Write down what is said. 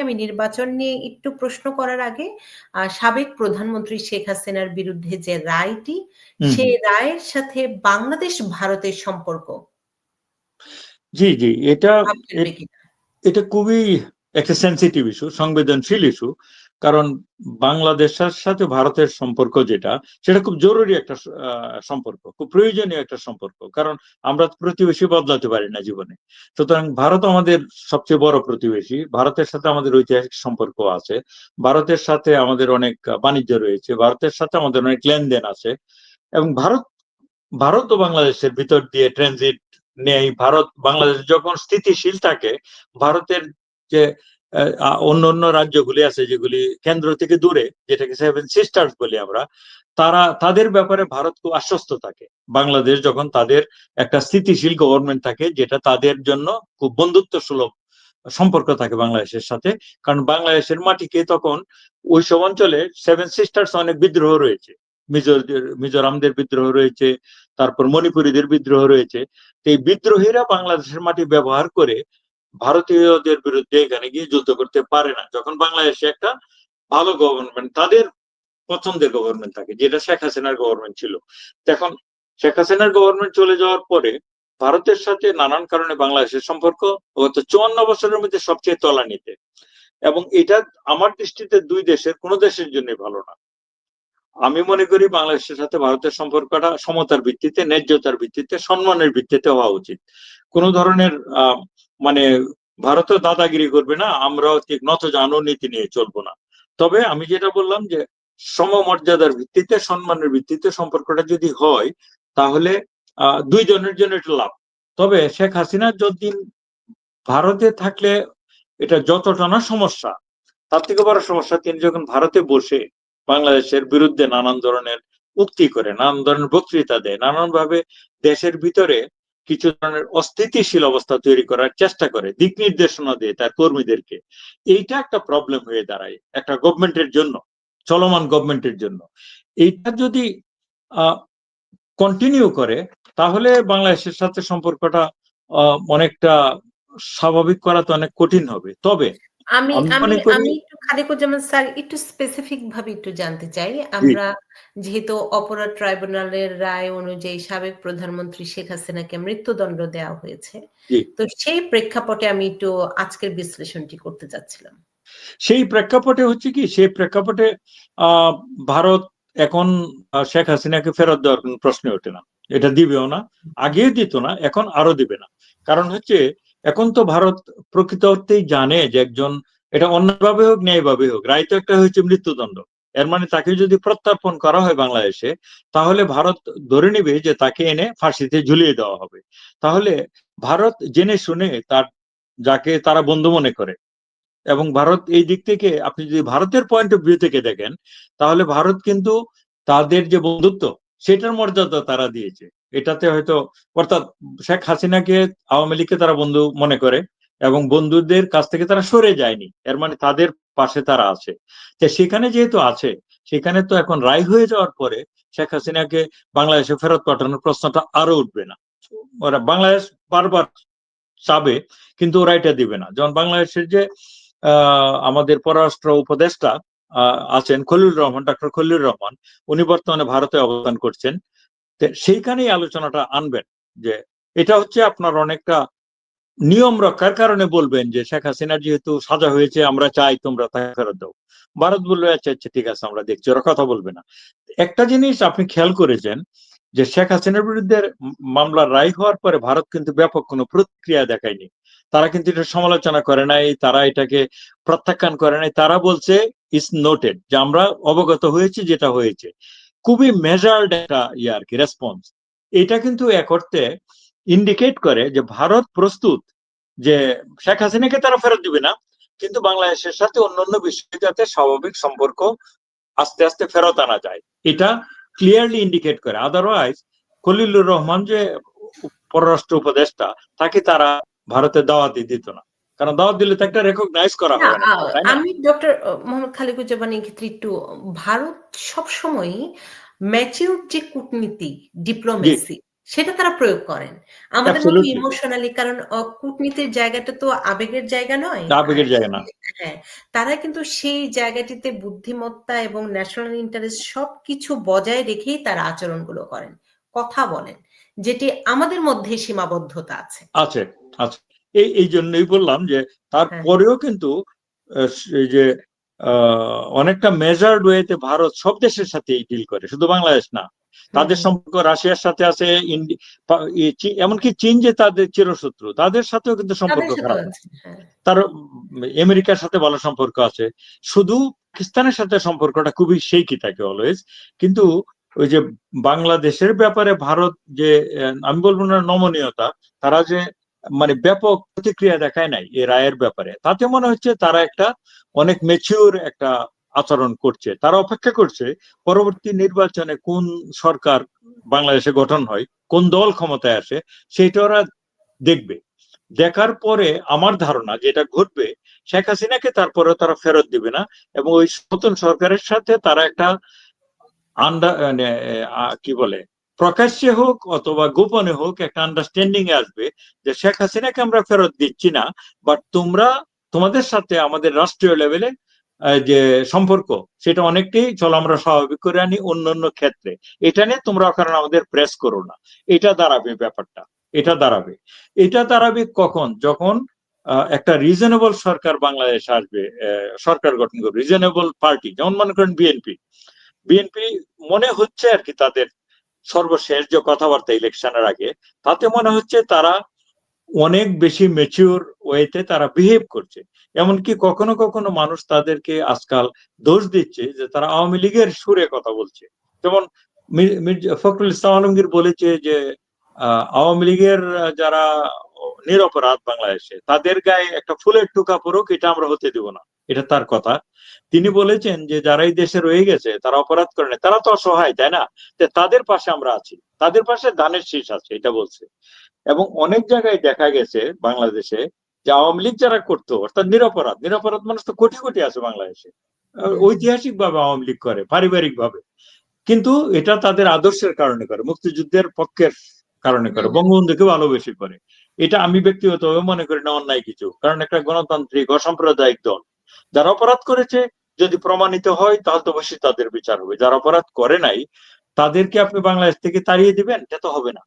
আমি নির্বাচন নিয়ে একটু প্রশ্ন করার আগে সাবেক প্রধানমন্ত্রী শেখ হাসিনার বিরুদ্ধে যে রায়টি সেই রায়ের সাথে বাংলাদেশ ভারতের সম্পর্ক? জি জি এটা এটা খুবই একটা সেন্সিটিভ ইস্যু সংবেদনশীল ইস্যু কারণ বাংলাদেশের সাথে ভারতের সম্পর্ক যেটা, সেটা খুব জরুরি একটা সম্পর্ক, খুব প্রয়োজনীয় একটা সম্পর্ক, কারণ আমরা প্রতিবেশী বদলাতে পারি না জীবনে। সুতরাং ভারত আমাদের সবচেয়ে বড় প্রতিবেশী, ভারতের সাথে আমাদের ঐতিহাসিক সম্পর্ক আছে, ভারতের সাথে আমাদের অনেক বাণিজ্য রয়েছে, ভারতের সাথে আমাদের অনেক লেনদেন আছে, এবং ভারত ভারত ও বাংলাদেশের ভিতর দিয়ে ট্রানজিট নেই, ভারত, বাংলাদেশ যখন স্থিতিশীল থাকে, ভারতের যে অন্য অন্য রাজ্যগুলি আছে যেগুলি কেন্দ্র থেকে দূরে, যেটাকে সেভেন সিস্টার্স বলি আমরা, তারা, তাদের ব্যাপারে ভারত খুব আশ্বস্ত থাকে। বাংলাদেশ যখন তাদের একটা স্থিতিশীল গভর্নমেন্ট থাকে, যেটা তাদের জন্য খুব বন্ধুত্ব সুলভ সম্পর্ক থাকে বাংলাদেশের সাথে, কারণ বাংলাদেশের মাটিকে তখন ওই সব অঞ্চলে সেভেন সিস্টার্স অনেক বিদ্রোহ রয়েছে। মিজোরামদের বিদ্রোহ রয়েছে, তারপর মণিপুরীদের বিদ্রোহ রয়েছে। এই বিদ্রোহীরা বাংলাদেশের মাটি ব্যবহার করে ভারতীয়দের বিরুদ্ধে এখানে গিয়ে যুদ্ধ করতে পারে না। যখন বাংলাদেশে একটা ভালো গভর্নমেন্ট তাদের পছন্দের গভর্নমেন্ট থাকে, যেটা শেখ হাসিনার গভর্নমেন্ট ছিল। এখন শেখ হাসিনার গভর্নমেন্ট চলে যাওয়ার পরে ভারতের সাথে নানান কারণে বাংলাদেশের সম্পর্ক গত চুয়ান্ন বছরের মধ্যে সবচেয়ে তলানিতে। এবং এটা আমার দৃষ্টিতে দুই দেশের, কোনো দেশের জন্য ভালো না। আমি মনে করি বাংলাদেশের সাথে ভারতের সম্পর্কটা সমতার ভিত্তিতে, ন্যায্যতার ভিত্তিতে, সম্মানের ভিত্তিতে হওয়া উচিত। কোন ধরনের, আহ মানে ভারতও দাদাগিরি করবে না, আমরাও ঠিক নত জানো, নীতি নিয়ে চলবো না। তবে আমি যেটা বললাম যে, সমমর্যাদার ভিত্তিতে, সম্মানের ভিত্তিতে সম্পর্কটা যদি হয়, তাহলে আহ দুই জনের জন্য এটা লাভ। তবে শেখ হাসিনা যতদিন ভারতে থাকলে এটা যতটা না সমস্যা, তার থেকে বড় সমস্যা তিনি যখন ভারতে বসে বাংলাদেশের বিরুদ্ধে নানান ধরনের উক্তি করে, নানান ধরনের বক্তৃতা দেয় নানান ভাবে দেশের ভিতরে কিছু ধরনের অস্থিতিশীল অবস্থা তৈরি করার চেষ্টা করে, দিক নির্দেশনা দিয়ে তার কর্মীদেরকে। এইটা একটা প্রবলেম হয়ে দাঁড়ায় একটা গভর্নমেন্টের জন্য, চলমান গভর্নমেন্টের জন্য। এইটা যদি কন্টিনিউ করে, তাহলে বাংলাদেশের সাথে সম্পর্কটা অনেকটা স্বাভাবিক করা তো অনেক কঠিন হবে। তবে আমি আমি আমি একটু খালেকুজ্জামান স্যার একটু স্পেসিফিক ভাবে একটু জানতে চাই। আমরা যেহেতু অপরাধ ট্রাইব্যুনালের রায় অনুযায়ী সাবেক প্রধানমন্ত্রী শেখ হাসিনাকে মৃত্যুদণ্ড দেওয়া হয়েছে। তো সেই প্রেক্ষাপটে আমি একটু আজকের বিশ্লেষণটি করতে চাচ্ছিলাম। সেই প্রেক্ষাপটে হচ্ছে কি? সেই প্রেক্ষাপটে ভারত এখন শেখ হাসিনাকে ফেরত দেওয়ার কোন প্রশ্ন ওঠে না। এটা দিবেও না আগেও দিত না এখন আরও দিবে না। কারণ হচ্ছে এখন তো ভারত প্রকৃত অর্থেই জানে যে একজন, এটা অন্যভাবে হোক, ন্যায়ভাবে হোক, রায় তো একটা হয়েছে মৃত্যুদণ্ড। এর মানে তাকে যদি প্রত্যার্পণ করা হয় বাংলাদেশে, তাহলে ভারত ধরে নিবে যে তাকে এনে ফাঁসিতে ঝুলিয়ে দেওয়া হবে। তাহলে ভারত জেনে শুনে তার, যাকে তারা বন্ধু মনে করে, এবং ভারত এই দিক থেকে, আপনি যদি ভারতের পয়েন্ট অফ ভিউ থেকে দেখেন, তাহলে ভারত কিন্তু তাদের যে বন্ধুত্ব সেটার মর্যাদা তারা দিয়েছে। এটাতে হয়তো, অর্থাৎ শেখ হাসিনাকে আওয়ামী লীগকে তারা বন্ধু মনে করে এবং বন্ধুদের কাছ থেকে তারা সরে যায়নি। এর মানে তাদের পাশে তারা আছে। সেখানে যেহেতু আছে, সেখানে তো এখন রায় হয়ে যাওয়ার পরে শেখ হাসিনাকে বাংলাদেশে ফেরত পাঠানোর প্রশ্নটা আরও উঠবে না। ওরা বাংলাদেশ বারবার চাবে, কিন্তু ওরা এটা দিবে না। যেমন বাংলাদেশের যে আমাদের পররাষ্ট্র উপদেষ্টা আছেন খলিল রহমান ডক্টর খলিল রহমান। উনি বর্তমানে ভারতে অবস্থান করছেন। সেইখানেই আলোচনাটা আনবেন যে এটা হচ্ছে আপনার অনেকটা নিয়ম রক্ষার কারণে বলবেন যে শেখ হাসিনা যেহেতু সাজা হয়েছে, আমরা চাই তোমরা তাকে ফেরত দাও। ভারত বলবে আচ্ছা আচ্ছা ঠিক আছে, আমরা দেখছি। ওরা কথা বলবে না। একটা জিনিস আপনি খেয়াল করেছেন যে শেখ হাসিনার বিরুদ্ধে মামলার রায় হওয়ার পরে ভারত কিন্তু ব্যাপক কোনো প্রতিক্রিয়া দেখায়নি। তারা কিন্তু এটা সমালোচনা করে নাই, তারা এটাকে প্রত্যাখ্যান করে নাই। তারা বলছে ইস নোটেড যে আমরা অবগত হয়েছি যেটা হয়েছে। খুবই মেজার্ড একটা ইয়ে আর কি রেসপন্স এটা কিন্তু এক অর্থে ইন্ডিকেট করে যে ভারত প্রস্তুত যে শেখ হাসিনাকে তারা ফেরত দিবে না, কিন্তু বাংলাদেশের সাথে অন্যান্য বিষয়ে যাতে স্বাভাবিক সম্পর্ক আস্তে আস্তে ফেরত আনা যায়। এটা ক্লিয়ারলি ইন্ডিকেট করে। আদারওয়াইজ খলিলুর রহমান যে পররাষ্ট্র উপদেষ্টা তাকে তারা ভারতে দাওয়াতি দিত না। কারণ দাওয়াত দিলে তো একটা রেকগনাইজ করা হবে আমি ডক্টর মোহাম্মদ খালিকুজ্জামান ক্ষেত্রে একটু ভারত সবসময় ম্যাচিউর যে কূটনীতি ডিপ্লোমেসি সেটা তারা প্রয়োগ করেন। আমাদের মতো ইমোশনালি কারণ কূটনীতির জায়গাটা তো আবেগের জায়গা নয়। আবেগের জায়গা না। হ্যাঁ, তারা কিন্তু সেই জায়গাটিতে বুদ্ধিমত্তা এবং ন্যাশনাল ইন্টারেস্ট সবকিছু বজায় রেখেই তারা আচরণগুলো করেন। কথা বলেন। যেটি আমাদের মধ্যে সীমাবদ্ধতা আছে। আছে, আছে। এই এই জন্যই বললাম যে হ্যাঁ। তারপরেও কিন্তু যে অনেকটা মেজার্ড ওয়েতে ভারত সব দেশের সাথেই ডিল করে। শুধু বাংলাদেশ না। তাদের সম্পর্ক রাশিয়ার সাথে আছে, এমনকি চীন যে তাদের চিরশত্রু, তাদের সাথেও কিন্তু সম্পর্ক খারাপ। হ্যাঁ। তার আমেরিকার সাথে ভালো সম্পর্ক আছে। শুধু পাকিস্তানের সাথে সম্পর্কটা খুবই শেকি থাকে অলওয়েজ। কিন্তু ওই যে বাংলাদেশের ব্যাপারে ভারত যে আমি বলব না নমনীয়তা, তারা যে মানে ব্যাপক প্রতিক্রিয়া দেখায় নাই এই রায়ের ব্যাপারে। তাতে মনে হচ্ছে তারা একটা অনেক ম্যাচিউর একটা আচরণ করছে। তারা অপেক্ষা করছে পরবর্তী নির্বাচনে কোন সরকার বাংলাদেশে গঠন হয়, কোন দল ক্ষমতায় আসে সেটা ওরা দেখবে। দেখার পরে আমার ধারণা যেটা ঘটবে শেখ হাসিনাকে তারপরেও তারা ফেরত দিবে না এবং ওই নতুন সরকারের সাথে তারা একটা আন্ডা মানে কি বলে প্রকাশ্যে হোক অথবা গোপনে হোক একটা আন্ডারস্ট্যান্ডিং এ আসবে যে শেখ হাসিনাকে আমরা ফেরত দিচ্ছি না। বাট তোমরা তোমাদের সাথে আমাদের রাষ্ট্রীয় লেভেলে যে সম্পর্ক সেটা অনেকটাই চলো আমরা স্বাভাবিক করে আনি অন্যান্য ক্ষেত্রে। এটা নিয়ে তোমরা কারণ আমাদের প্রেস করো না। এটা দাঁড়াবে ব্যাপারটা। এটা দাঁড়াবে। এটা দাঁড়াবে কখন? যখন একটা রিজনেবল সরকার বাংলাদেশে আসবে, সরকার গঠন করবে। রিজনেবল পার্টি যেমন মনে করেন বিএনপি। বিএনপি মনে হচ্ছে আর কি তাদের সর্বশেষ যে কথাবার্তা ইলেকশনের আগে, তাতে মনে হচ্ছে তারা অনেক বেশি ম্যাচিউর ওয়েতে তারা বিহেভ করছে। এমনকি কখনো, কখনো মানুষ তাদেরকে আজকাল দোষ দিচ্ছে যে তারা আওয়ামী লীগের সুরে কথা বলছে। যেমন ফখরুল ইসলাম আলমগীর বলেছে যে আওয়ামী লীগের যারা নিরপরাধ বাংলাদেশে তাদের গায়ে একটা ফুলের টুকা পড়ুক এটা আমরা হতে দিব না। এটা তার কথা। তিনি বলেছেন যে যারা এই দেশে রয়ে গেছে তারা অপরাধ করে নাই। তারা তো অসহায়, তাই না? তাদের পাশে আমরা আছি। তাদের পাশে ধানের শীষ আছে এটা বলছে। এবং অনেক জায়গায় দেখা গেছে বাংলাদেশে যে আওয়ামী লীগ যারা করতো অর্থাৎ নিরপরাধ, নিরপরাধ মানুষ তো কোটি, কোটি আছে বাংলাদেশে। ঐতিহাসিক ভাবে আওয়ামী লীগ করে, পারিবারিকভাবে। কিন্তু এটা তাদের আদর্শের কারণে করে, মুক্তিযুদ্ধের পক্ষের কারণে করে, বঙ্গবন্ধুকে ভালোবেসে করে। এটা আমি ব্যক্তিগতভাবে মনে করি না অন্যায় কিছু। কারণ একটা গণতান্ত্রিক অসাম্প্রদায়িক দল। যারা অপরাধ করেছে যদি প্রমাণিত হয় তাহলে তো অবশ্যই তাদের বিচার হবে। যারা অপরাধ করে নাই তাদেরকে আপনি বাংলাদেশ থেকে তাড়িয়ে দিবেন? এটা তো হবে না।